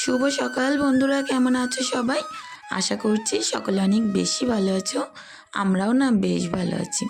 শুভ সকাল বন্ধুরা, কেমন আছো সবাই? আশা করছি সকলে অনেক বেশি ভালো আছো, আমরাও না বেশ ভালো আছি।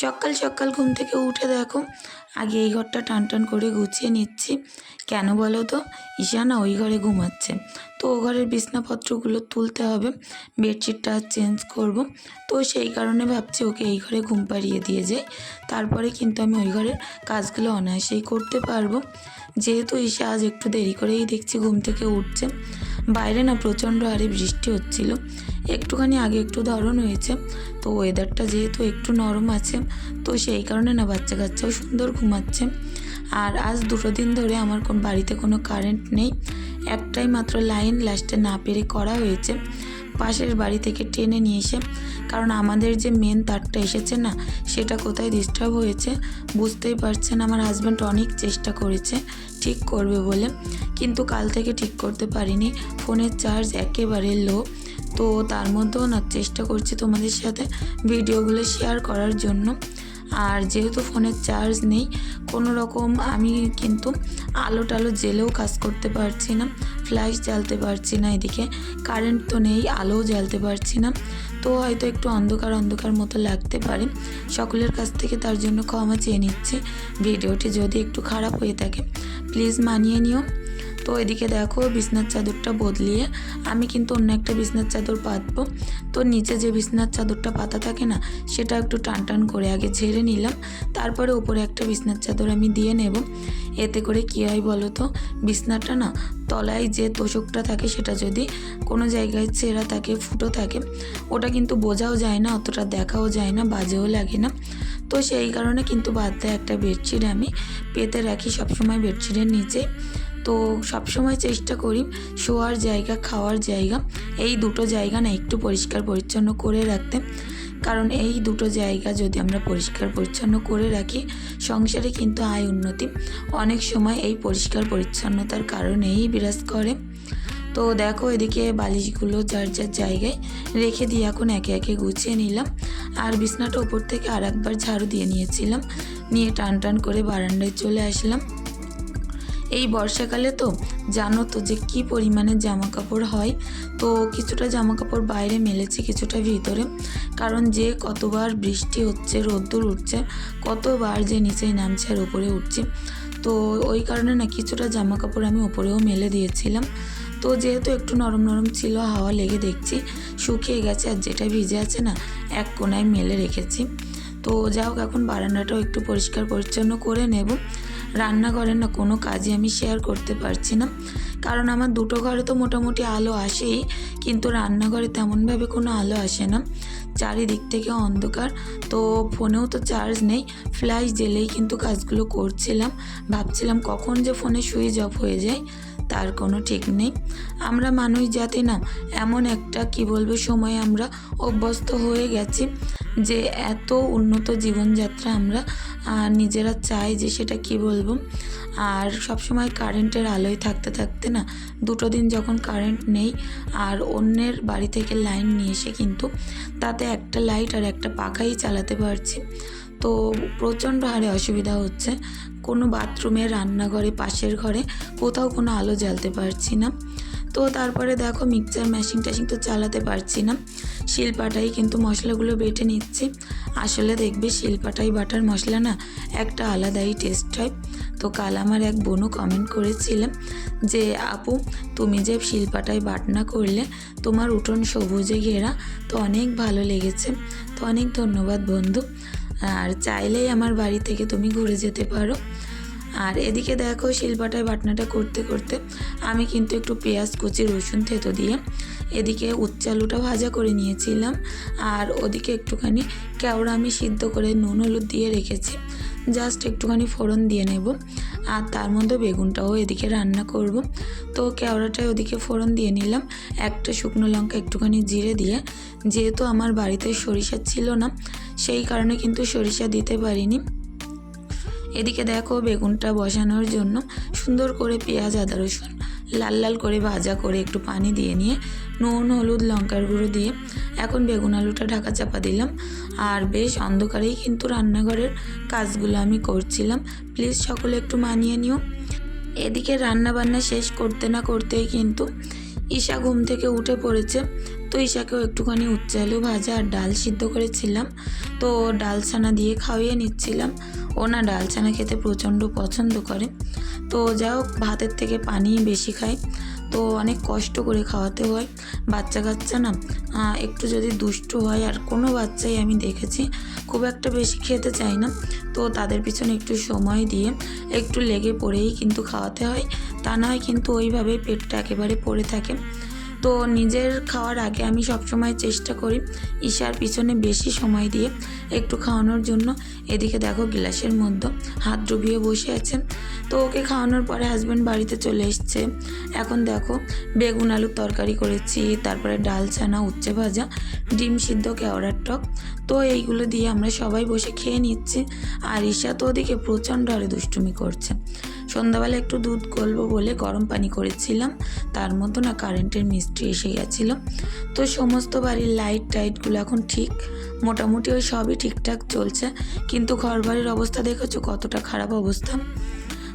সকাল সকাল ঘুম থেকে উঠে দেখো, আগে এই ঘরটা টান টান করে গুছিয়ে নিচ্ছি। কেন বলো তো? ঈশা না ওই ঘরে ঘুমাচ্ছে। তো ও ঘরের বিছনাপত্রগুলো তুলতে হবে, বেডশিটটা চেঞ্জ করব। তো সেই কারণে ভাবছি ওকে এই ঘরে ঘুম পাড়িয়ে দিয়ে যাই। তারপরে কিন্তু আমি ওই ঘরের কাজগুলো অনায়াসেই করতে পারব। যেহেতু ঈশা আজ একটু দেরি করেই দেখছি ঘুম থেকে উঠছে। বাইরে না প্রচণ্ড হারে বৃষ্টি হচ্ছিল। একটুখানি আগে একটু ধরন হয়েছে। তো ওয়েদারটা যেহেতু একটু নরম আছে, তো সেই কারণে না বাচ্চা কাচ্চাও সুন্দর ঘুমাচ্ছে। আর আজ দুটো দিন ধরে আমার কোন বাড়িতে কোনো কারেন্ট নেই। একটাই মাত্র লাইন লাস্টে না পেরে করা হয়েছে। পাশের বাড়ি থেকে টেনে নিয়ে এসে, কারণ আমাদের যে মেন তারটা এসেছে না, সেটা কোথায় ডিস্টার্ব হয়েছে বুঝতেই পারছেন আমার হাজব্যান্ড অনেক চেষ্টা করেছে। ঠিক করবে বলে। কিন্তু কাল থেকে ঠিক করতে পারিনি। ফোনের চার্জ একেবারে লো তো তার মধ্যেও না চেষ্টা করছি তোমাদের সাথে ভিডিওগুলো শেয়ার করার জন্য। আর যেহেতু ফোনের চার্জ নেই, কোনো রকম আমি কিন্তু আলো টালো জেলেও কাজ করতে পারছি না। ফ্ল্যাশ জ্বালতে পারছি না এদিকে। কারেন্ট তো নেই, আলোও জ্বালতে পারছি না। তো হয়তো একটু অন্ধকার অন্ধকার মতো লাগতে পারে। সকলের কাছ থেকে তার জন্য ক্ষমা চেয়ে নিচ্ছি। ভিডিওটি যদি একটু খারাপ হয়ে থাকে প্লিজ মানিয়ে নিও। তো এদিকে দেখো বিছনার চাদরটা বদলিয়ে আমি কিন্তু অন্য একটা বিছনার চাদর পাতবো। তো নিচে যে বিছনার চাদরটা পাতা থাকে না, সেটা একটু টান টান করে আগে ঝেড়ে নিলাম। তারপরে উপরে একটা বিছনার চাদর আমি দিয়ে নেব। এতে করে কী হয় বলো তো? বিছনাটা না তলায় যে তোষকটা থাকে সেটা যদি কোনো জায়গায় ছেঁড়া থাকে, ফুটো থাকে, ওটা কিন্তু বোঝাও যায় না, অতটা দেখাও যায় না, বাজেও লাগে না। তো সেই কারণে কিন্তু বাদ দেয় একটা বেডশিট আমি। পেতে রাখি সবসময় বেডশিটের নিচে। তো সবসময় চেষ্টা করি শোয়ার জায়গা, খাওয়ার জায়গা। এই দুটো জায়গা না একটু পরিষ্কার পরিচ্ছন্ন করে রাখতে। কারণ এই দুটো জায়গা যদি আমরা পরিষ্কার পরিচ্ছন্ন করে রাখি, সংসারে কিন্তু আয় উন্নতি। অনেক সময় এই পরিষ্কার পরিচ্ছন্নতার কারণেই বিরাজ করে। তো দেখো এদিকে বালিশগুলো যার যার জায়গায় রেখে দিয়ে এখন একে একে গুছিয়ে নিলাম। আর বিছনাটা উপর থেকে আর একবার ঝাড়ু দিয়ে নিয়েছিলাম। নিয়ে টান টান করে বারান্দায় চলে আসলাম। এই বর্ষাকালে তো জানো তো যে কি পরিমাণে জামা কাপড় হয়। তো কিছুটা জামা কাপড় বাইরে মেলেছি, কিছুটা ভিতরে। কারণ যে কতবার বৃষ্টি হচ্ছে, রোদ্দুর উঠছে, কতবার যে নিচেই নামছে আর উপরে উঠছে। তো ওই কারণে না কিছুটা জামা কাপড় আমি উপরেও মেলে দিয়েছিলাম। তো যেহেতু একটু নরম নরম ছিল, হাওয়া লেগে দেখছি, শুকিয়ে গেছে আর যেটা ভিজে আছে না, এক কোনায় মেলে রেখেছি। তো হোক, এখন বারান্দাটাও একটু পরিষ্কার পরিচ্ছন্ন করে নেব। রান্নাঘরের না কোনো কাজই আমি শেয়ার করতে পারছি না। কারণ আমার দুটো ঘরে তো মোটামুটি আলো আসেই, কিন্তু রান্নাঘরে তেমনভাবে কোনো আলো আসে না। চারিদিক থেকে অন্ধকার, তো ফোনেও তো চার্জ নেই। ফ্ল্যাশ জেলেই কিন্তু কাজগুলো করছিলাম। ভাবছিলাম কখন যে ফোনে সুইচ অফ হয়ে যায়, তার কোনো ঠিক নেই। আমরা মানুষ জাতি না, এমন একটা, কি বলব, সময় আমরা অভ্যস্ত হয়ে গেছি। যে এত উন্নত জীবনযাত্রা আমরা নিজেরা চাই যে সেটা কি বলব? আর সবসময় কারেন্টের আলোয় থাকতে থাকতে না, দুটো দিন যখন কারেন্ট নেই আর অন্যের বাড়ি থেকে লাইন নিয়ে এসে কিন্তু তাতে একটা লাইট আর একটা পাখাই চালাতে পারছি। তো প্রচণ্ড হারে অসুবিধা হচ্ছে। কোনো বাথরুমে, রান্নাঘরে, পাশের ঘরে কোথাও কোনো আলো জ্বালতে পারছি না। তো তারপরে দেখো মিক্সচার মেশিন টেশিন তো চালাতে পারছি না। শিলপাটাই কিন্তু মশলাগুলো বেটে নিচ্ছি। আসলে দেখবে শিলপাটাই বাটার মশলা না একটা আলাদাই টেস্ট হয়। তো কাল আমার এক বোনও কমেন্ট করেছিলেন যে, আপু, তুমি যে শিলপাটায় বাটনা করলে তোমার উঠোন সবুজে ঘেরা, তো অনেক ভালো লেগেছে। তো অনেক ধন্যবাদ বন্ধু। আর চাইলেই আমার বাড়ি থেকে তুমি ঘুরে যেতে পারো। আর এদিকে দেখো শিলপাটায় বাটনাটা করতে করতে আমি কিন্তু একটু পেঁয়াজ, কুচি, রসুন, থেতো দিয়ে এদিকে উচ্চালুটা ভাজা করে নিয়েছিলাম। আর ওদিকে একটুখানি কেওড়া আমি সিদ্ধ করে নুন, হলুদ দিয়ে রেখেছি। জাস্ট একটুখানি ফোড়ন দিয়ে নেব। আর তার মধ্যে বেগুনটাও এদিকে রান্না করব। তো কেওড়াটাই ওদিকে ফোড়ন দিয়ে নিলাম। একটা শুকনো লঙ্কা একটুখানি জিরে দিয়ে, যেহেতু আমার বাড়িতে সরিষা ছিল না, সেই কারণে কিন্তু সরিষা দিতে পারিনি। এদিকে দেখো বেগুনটা বসানোর জন্য সুন্দর করে পেঁয়াজ, আদা রসুন লাল লাল করে ভাজা করে একটু পানি দিয়ে নিয়ে নুন, হলুদ, লঙ্কার গুঁড়ো দিয়ে এখন বেগুন আলুটা ঢাকা চাপা দিলাম। আর বেশ অন্ধকারেই কিন্তু রান্নাঘরের কাজগুলো আমি করছিলাম। প্লিজ সকলে একটু মানিয়ে নিও। এদিকে রান্না বান্না শেষ করতে না করতেই কিন্তু ঈশা ঘুম থেকে উঠে পড়েছে। তো ঈশাকেও একটুখানি উচ্চ আলু ভাজা আর ডাল সিদ্ধ করেছিলাম। তো ডাল ছানা দিয়ে খাওয়িয়ে নিচ্ছিলাম। ও না ডাল ছানা খেতে প্রচণ্ড পছন্দ করে। তো যা হোক, ভাতের থেকে পানি বেশি খায়। তো অনেক কষ্ট করে খাওয়াতে হয়। বাচ্চা কাচ্চা না একটু যদি দুষ্টু হয়, আর কোনো বাচ্চাই আমি দেখেছি, খুব একটা বেশি খেতে চায় না। তো তাদের পিছনে একটু সময় দিয়ে একটু লেগে পড়েই কিন্তু খাওয়াতে হয়। তা নয় কিন্তু ওইভাবেই পেটটা একেবারে পড়ে থাকে। তো নিজের খাওয়ার আগে আমি সবসময় চেষ্টা করি ঈশার পিছনে বেশি সময় দিয়ে একটু খাওয়ানোর জন্য। এদিকে দেখো গ্লাসের মধ্যে হাত ডুবিয়ে বসে আছেন তো ওকে খাওয়ানোর পরে হাজব্যান্ড বাড়িতে চলে এসছে। এখন দেখো বেগুন আলুর তরকারি করেছি, তারপরে ডাল ছানা, উচ্ছে ভাজা, ডিম সিদ্ধ, কেওড়ার টক। তো এইগুলো দিয়ে আমরা সবাই বসে খেয়ে নিচ্ছি। আর ঈশা তো ওদিকে প্রচণ্ড আরে দুষ্টুমি করছে। সন্ধ্যাবেলা একটু দুধ গলবো বলে গরম পানি করেছিলাম। তার মধ্যে না কারেন্টের মিস্ত্রি এসে গেছিল। তো সমস্ত বাড়ির লাইট টাইটগুলো এখন ঠিক। মোটামুটি ওই সবই ঠিকঠাক চলছে। কিন্তু ঘর বাড়ির অবস্থা দেখেছ কতটা খারাপ অবস্থা?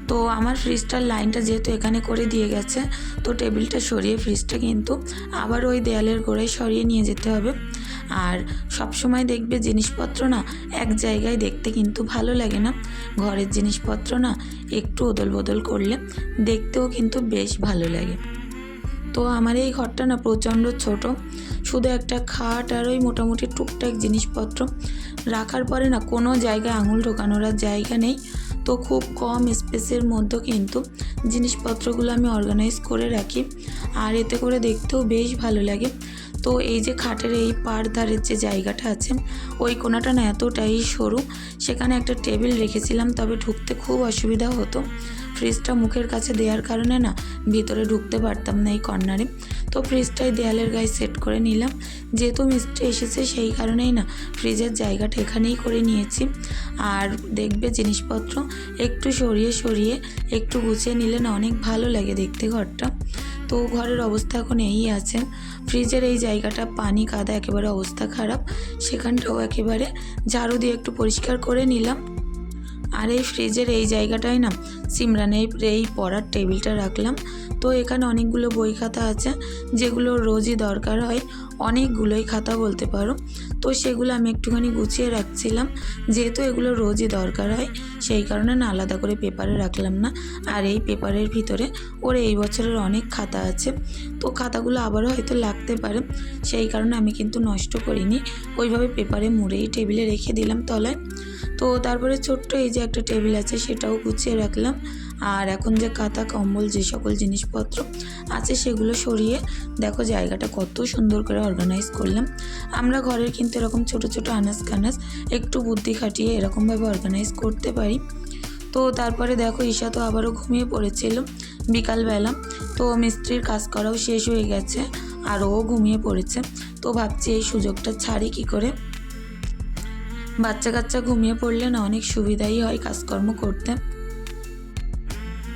তো আমার ফ্রিজটার লাইনটা যেহেতু এখানে করে দিয়ে গেছে, তো টেবিলটা সরিয়ে ফ্রিজটা কিন্তু আবার ওই দেয়ালের গোড়ায় সরিয়ে নিয়ে যেতে হবে। আর সব সময় দেখবে জিনিসপত্র না এক জায়গায় দেখতে কিন্তু ভালো লাগে না। ঘরের জিনিসপত্র না একটু ওদল বদল করলে দেখতেও কিন্তু বেশ ভালো লাগে। তো আমার এই ঘরটা না প্রচণ্ড ছোট। শুধু একটা খাট আর ওই মোটামুটি টুকটাক জিনিসপত্র। রাখার পরে না কোনো জায়গায় আঙুল ঢোকানোর জায়গা নেই। তো খুব কম স্পেসের মধ্যে কিন্তু জিনিসপত্রগুলো আমি অর্গানাইজ করে রাখি। আর এতে করে দেখতেও বেশ ভালো লাগে। তো এই যে খাটের এই পাড় ধারের যে জায়গাটা আছে, ওই কোনাটা না এতটাই সরু, সেখানে একটা টেবিল রেখেছিলাম, তবে ঢুকতে খুব অসুবিধা হতো। ফ্রিজটা মুখের কাছে দেওয়ার কারণে না, ভিতরে ঢুকতে পারতাম না এই কর্নারে। তো ফ্রিজটাই দেয়ালের গায়ে সেট করে নিলাম। যেহেতু মিস্ত্রি এসেছে, সেই কারণেই না, ফ্রিজের জায়গাটা এখানেই করে নিয়েছি। আর দেখবে জিনিসপত্র একটু সরিয়ে সরিয়ে, একটু গুছিয়ে নিলে না অনেক ভালো লাগে দেখতে ঘরটা। তো ঘরের অবস্থা এখন এই আছে। ফ্রিজের এই জায়গাটা, পানি, কাদা একেবারে অবস্থা খারাপ। সেখানটাও একেবারে ঝাড়ু দিয়ে একটু পরিষ্কার করে নিলাম। আর এই ফ্রিজের এই জায়গাটায় না, সিমরানের এই পড়ার টেবিলটা রাখলাম। তো এখানে অনেকগুলো বই খাতা আছে, যেগুলো রোজই দরকার হয়। অনেকগুলোই খাতা বলতে পারো। তো সেগুলো আমি একটুখানি গুছিয়ে রাখছিলাম। যেহেতু এগুলো রোজই দরকার হয়, সেই কারণে না আলাদা করে পেপারে রাখলাম না। আর এই পেপারের ভিতরে ওর এই বছরের অনেক খাতা আছে। তো খাতাগুলো আবারও হয়তো লাগতে পারে। সেই কারণে আমি কিন্তু নষ্ট করিনি। ওইভাবে পেপারে মুড়েই টেবিলে রেখে দিলাম তলায়। তো তারপরে ছোট্ট এই যে একটা টেবিল আছে, সেটাও গুছিয়ে রাখলাম। আর এখন যে কাঁথা, কম্বল যে সকল জিনিসপত্র আছে সেগুলো সরিয়ে দেখো জায়গাটা কত সুন্দর করে অর্গানাইজ করলাম। আমরা ঘরের কিন্তু এরকম ছোট ছোট আনাজ কানাজ একটু বুদ্ধি খাটিয়ে এরকমভাবে অর্গানাইজ করতে পারি। তো তারপরে দেখো ঈশা তো আবারও ঘুমিয়ে পড়েছিল বিকালবেলা। তো মিস্ত্রির কাজ করাও শেষ হয়ে গেছে আর ও ঘুমিয়ে পড়েছে। তো ভাবছি এই সুযোগটা ছাড়ি কি করে? বাচ্চা কাচ্চা ঘুমিয়ে পড়লে না অনেক সুবিধাই হয় কাজকর্ম করতে।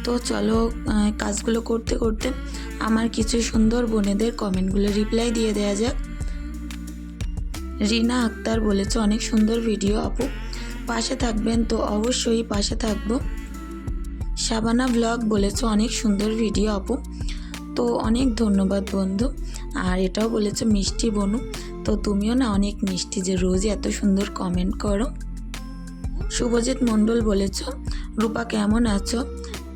তো চলো কাজগুলো করতে করতে আমার কিছু সুন্দর বোনেদের কমেন্টগুলো রিপ্লাই দিয়ে দেওয়া যাক। রিনা আক্তার বলেছে, অনেক সুন্দর ভিডিও আপু। পাশে থাকবেন তো অবশ্যই পাশে থাকব। শাবানা ব্লগ বলেছে, অনেক সুন্দর ভিডিও আপু। তো অনেক ধন্যবাদ বন্ধু। আর এটাও বলেছে, মিষ্টি বনু। তো তুমিও না অনেক মিষ্টি যে রোজ এত সুন্দর কমেন্ট করো। শুভজিৎ মণ্ডল বলেছ, রূপা কেমন আছো?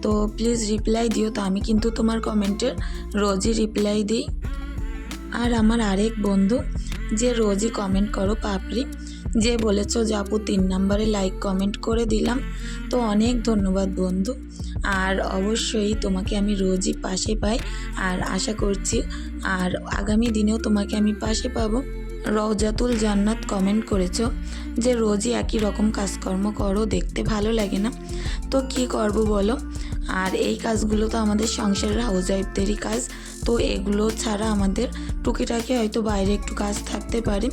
তো প্লিজ রিপ্লাই দিও তো, আমি কিন্তু তোমার কমেন্টের রোজই রিপ্লাই দিই। আর আমার আরেক বন্ধু, যে রোজই কমেন্ট করো, পাপড়ি, যে বলেছ যে আপু তিন নম্বরে লাইক কমেন্ট করে দিলাম, তো অনেক ধন্যবাদ বন্ধু। আর অবশ্যই তোমাকে আমি রোজই পাশে পাই, আর আশা করছি, আর আগামী দিনেও তোমাকে আমি পাশে পাবো। রওজাতুল জান্নাত কমেন্ট করেছ, যে রোজই একই রকম কাজকর্ম করো, দেখতে ভালো লাগে না। তো কি করব বলো? আর এই কাজগুলো তো আমাদের সংসারের হাউস ওয়াইফদেরই কাজ। তো এগুলো ছাড়া আমাদের টুকিটাকি হয়তো বাইরে একটু কাজ থাকতে পারে।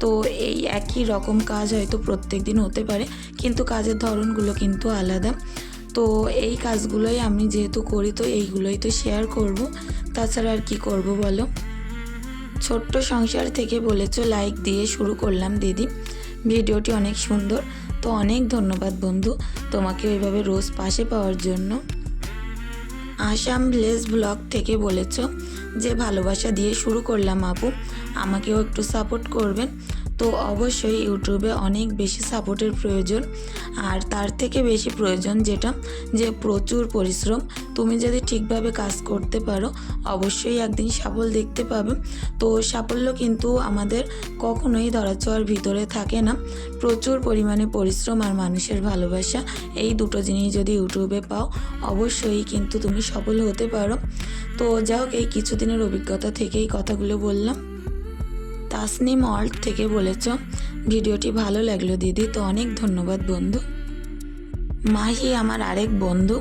তো এই একই রকম কাজ হয়তো প্রত্যেক দিন হতে পারে, কিন্তু কাজের ধরনগুলো কিন্তু আলাদা। তো এই কাজগুলোই আমি যেহেতু করি, তো এইগুলোই তো শেয়ার করব। তাছাড়া আর কি করব বলো? ছোট্ট সংসার থেকে বলেছ লাইক দিয়ে শুরু করলাম দিদি। ভিডিওটি অনেক সুন্দর। তো অনেক ধন্যবাদ বন্ধু তোমাকে ওইভাবে রোজ পাশে পাওয়ার জন্য। আসাম ভিলেজ ব্লগ থেকে বলেছ যে ভালোবাসা দিয়ে শুরু করলাম আপু। আমাকেও একটু সাপোর্ট করবেন। তো অবশ্যই ইউটিউবে অনেক বেশি সাপোর্টের প্রয়োজন। আর তার থেকে বেশি প্রয়োজন যেটা, যে প্রচুর পরিশ্রম। তুমি যদি ঠিকভাবে কাজ করতে পারো, অবশ্যই একদিন সাফল দেখতে পাবে। তো সাফল্য কিন্তু আমাদের কখনোই ধরাছোঁয়ার ভিতরে থাকে না। প্রচুর পরিমাণে পরিশ্রম আর মানুষের ভালোবাসা, এই দুটো জিনিস যদি ইউটিউবে পাও, অবশ্যই কিন্তু তুমি সফল হতে পারো। তো যাই হোক, এই কিছুদিনের অভিজ্ঞতা থেকেই কথাগুলো বললাম। তাসনিম অল্ট থেকে বলেছ। ভিডিওটি ভালো লাগল দিদি, তো অনেক ধন্যবাদ বন্ধু। মাহি আমার আরেক বন্ধু,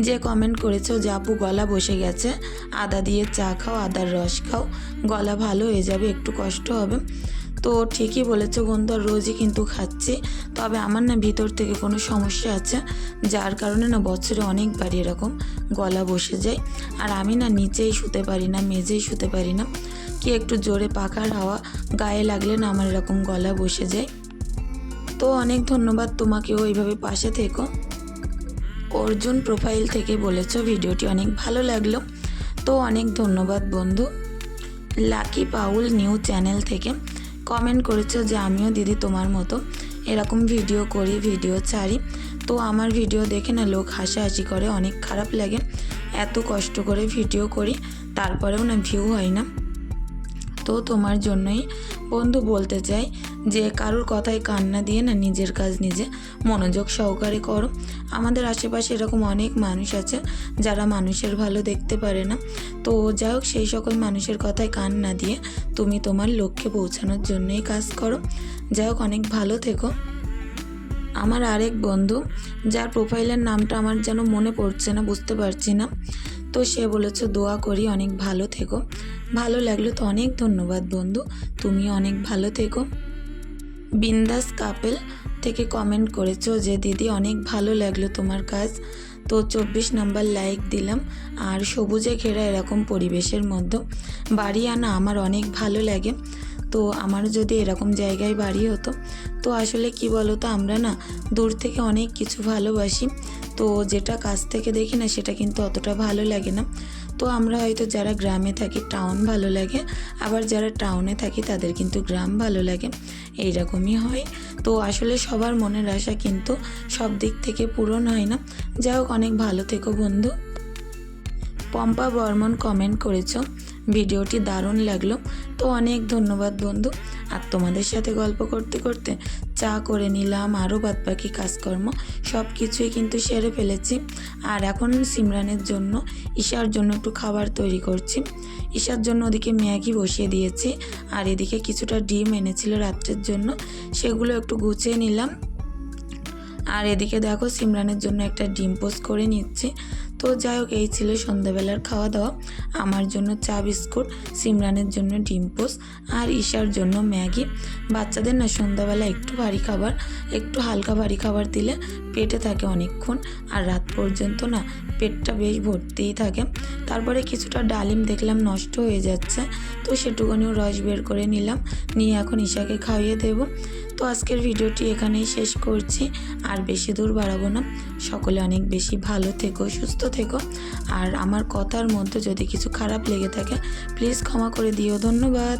যে কমেন্ট করেছ আপু, গলা বসে গেছে। আদা দিয়ে চা খাও, আদার রস খাও। গলা ভালো হয়ে যাবে, একটু কষ্ট হবে। তো ঠিকই বলেছ বন্ধু রোজই কিন্তু খাচ্ছি। তবে আমার না ভিতর থেকে কোনো সমস্যা আছে, যার কারণে না বছরে অনেকবার এরকম গলা বসে যায়। আর আমি না নিচেই শুতে পারি না, মেঝেই শুতে পারি না। কি একটু জোরে পাখার হাওয়া গায়ে লাগলে না আমার এরকম গলা বসে যায়? তো অনেক ধন্যবাদ তোমাকেও এইভাবে পাশে থেকো। অর্জুন প্রোফাইল থেকে বলেছ, ভিডিওটি অনেক ভালো লাগল। তো অনেক ধন্যবাদ বন্ধু। লাকি পাউল নিউ চ্যানেল থেকে কমেন্ট করেছ যে আমিও দিদি তোমার মতো এরকম ভিডিও করি ভিডিও ছাড়ি। তো আমার ভিডিও দেখে না লোক হাসাহাসি করে, অনেক খারাপ লাগে। এত কষ্ট করে ভিডিও করি, তারপরেও না ভিউ হয় না। তো তোমার জন্যই। বন্ধু, বলতে চাই যে কারোর কথায় কান্না দিয়ে না নিজের কাজ নিজে মনোযোগ সহকারে করো। আমাদের আশেপাশে এরকম অনেক মানুষ আছে যারা মানুষের ভালো দেখতে পারে না। তো যাই হোক, সেই সকল মানুষের কথায় কান না দিয়ে তুমি তোমার লক্ষ্যে পৌঁছানোর জন্যই কাজ করো। যাই হোক, অনেক ভালো থেকো। আমার আরেক বন্ধু, যার প্রোফাইলের নামটা আমার যেন মনে পড়ছে না, বুঝতে পারছি না। তো সে বলেছে, দোয়া করি, অনেক ভালো থেকো। ভালো লাগল তো, অনেক ধন্যবাদ বন্ধু তুমি অনেক ভালো থেকো। বিন্দাস কাপেল থেকে কমেন্ট করেছ যে, দিদি, অনেক ভালো লাগল তোমার কাজ। তো চব্বিশ নাম্বার লাইক দিলাম, আর সবুজে ঘেরা এরকম পরিবেশের মধ্যে। বাড়ি আনা আমার অনেক ভালো লাগে, তো আমার যদি এরকম জায়গায় বাড়ি হতো, তো আসলে কি বলো তো আমরা না দূর থেকে অনেক কিছু ভালোবাসি। তো যেটা কাছ থেকে দেখি না, সেটা কিন্তু অতটা ভালো লাগে না। তো আমরা হয়তো যারা গ্রামে থাকি, টাউন ভালো লাগে। আবার যারা টাউনে থাকি, তাদের কিন্তু গ্রাম ভালো লাগে। এইরকমই হয়। তো আসলে সবার মনের আশা কিন্তু সব দিক থেকে পূরণ হয় না। যাই হোক, অনেক ভালো থেকো বন্ধু। পম্পা বর্মন কমেন্ট করেছ, ভিডিওটি দারুণ লাগল। তো অনেক ধন্যবাদ বন্ধু। আর তোমাদের সাথে গল্প করতে করতে চা করে নিলাম আরও বাদ বাদবাকি কাজকর্ম সব কিছুই কিন্তু সেরে ফেলেছি। আর এখন সিমরানের জন্য, ঈশার জন্য একটু খাবার তৈরি করছি। ঈশার জন্য ওদিকে ম্যাগি বসিয়ে দিয়েছি। আর এদিকে কিছুটা ডিম এনেছিল রাত্রের জন্য, সেগুলো একটু গুছিয়ে নিলাম। আর এদিকে দেখো, সিমরানের জন্য একটা ডিম পোস্ট করে নিচ্ছি। তো যাই হোক, এই ছিল সন্ধ্যাবেলার খাওয়া দাওয়া। আমার জন্য চা, বিস্কুট, সিমরানের জন্য ডিম পোস্ট আর ঈশার জন্য ম্যাগি। বাচ্চাদের না সন্ধ্যাবেলা একটু ভারী খাবার, একটু হালকা ভারী খাবার দিলে পেটে থাকে অনেকক্ষণ। আর রাত পর্যন্ত না পেটটা বেশ ভর্তিই থাকে। তারপরে কিছুটা ডালিম দেখলাম নষ্ট হয়ে যাচ্ছে, তো সেটুকুনিও রস বের করে নিলাম। নিয়ে এখন ঈশাকে খাইয়ে দেব। তো আজকের ভিডিওটি এখানেই শেষ করছি। আর বেশি দূর বাড়াবো না। সকলে অনেক বেশি ভালো থেকো, সুস্থ থেকো। আর আমার কথার মধ্যে যদি কিছু খারাপ লেগে থাকে প্লিজ ক্ষমা করে দিও। ধন্যবাদ।